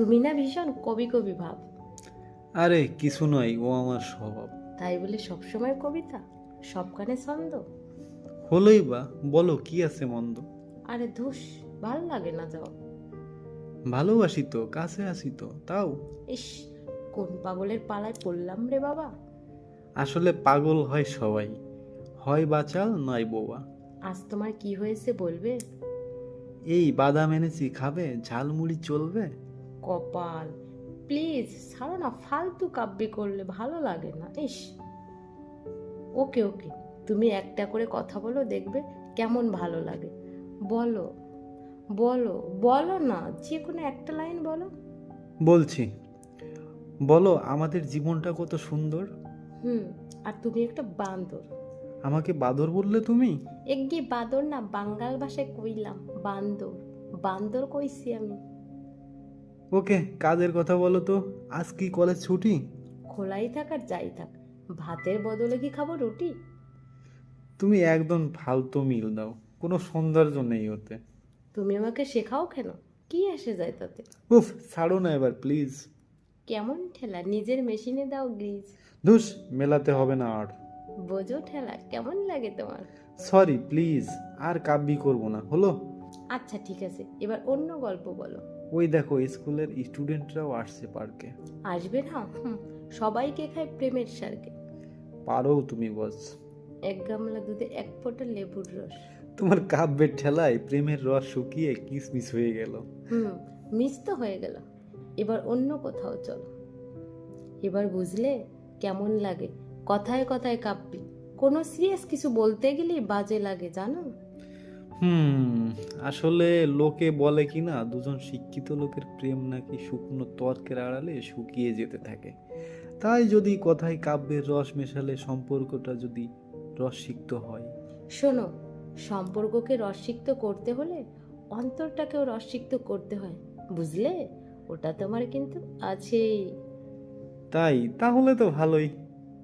তুমি না ভীষণ কবি কবি ভাব। আরে কিছু নয় ও আমার স্বভাব। তাই বলে সবসময় কবিতা সব সবখানে ছন্দ? হলোই বা বলো কি আছে মন্দ? আরে ধুস ভালো লাগে না যাও। ভালোবাসি তো কাছে আসি তো তাও? ইস কোন পাগলের পালায় পড়লাম রে বাবা? আসলে পাগল হয় সবাই হয় বাচাল নয় বোবা। আজ তোমার কি হয়েছে বলবে? এই বাদাম এনেছি খাবে ঝালমুড়ি চলবে? কপাল। প্লিজ ছাড়ো না ফালতু কাব্যি করলে ভালো লাগে না। ইস। ওকে ওকে তুমি একটা করে কথা বলো দেখবে কেমন ভালো লাগে। বলো বলো বলো না যে কোনো একটা লাইন বলো। বলছি বলো আমাদের জীবনটা কত সুন্দর। হুম আর তুমি একটা বান্দর। আমাকে বাদর বললে তুমি? এগি বাদর না বাঙ্গাল ভাষায় কইলাম বান্দর। বান্দর কইছি আমি। ওকে কাজের কথা বলো তো। আজ কি কলেজ ছুটি? খোলাই থাক আর যাই থাক। ভাতের বদলে কি খাব রুটি? তুমি একদম ফালতু মিল দাও। কোনো সৌন্দর্য নেই ওতে। তুমি আমাকে শেখাও কেন? কি এসে যায় তাতে? উফ ছাড়ো না এবার প্লিজ। কেমন ঠেলা? নিজের মেশিনে দাও গ্রিজ। ধুস মেলাতে হবে না আর। বোঝো ঠেলা কেমন লাগে তোমার? Sorry please. আর কাব্যি করব না হলো? আচ্ছা ঠিক আছে। এবার অন্য গল্প বলো। ওই দেখো স্কুলের স্টুডেন্টরাও আসছে পার্কে আসবে না? হুম, সবাইকে খায় প্রেমের সারকে পারো তুমি বস এক গামলা দুধে এক ফোঁটা লেবুর রস। তোমার কাব্যের ঠেলায় প্রেমের রস শুকিয়ে কিসমিস হয়ে গেল। হুম মিস তো হয়ে গেল। এবার অন্য কোথাও চলো। এবার বুঝলে কেমন লাগে। কথায় কথায় কাঁপবি কোনো সিরিয়াস কিছু বলতে গেলেই বাজে লাগে জানো? হুম আসলে লোকে বলে কি না দুজন শিক্ষিত লোকের প্রেম নাকি শুকনো তর্কের আড়ালে শুকিয়ে যেতে থাকে। তাই যদি কথায় কাব্যের রস মেশালে সম্পর্কটা যদি রসিক্ত হয়। শোনো সম্পর্ককে রসিক্ত করতে হলে অন্তরটাকেও রসিক্ত করতে হয় বুঝলে? ওটা তোমার কিন্তু আছেই। তাই তাহলে তো ভালোই।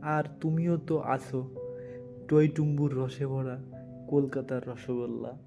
আর তুমিও তো আছো টই টুম্বুর রসে ভরা কলকাতার রসগোল্লা।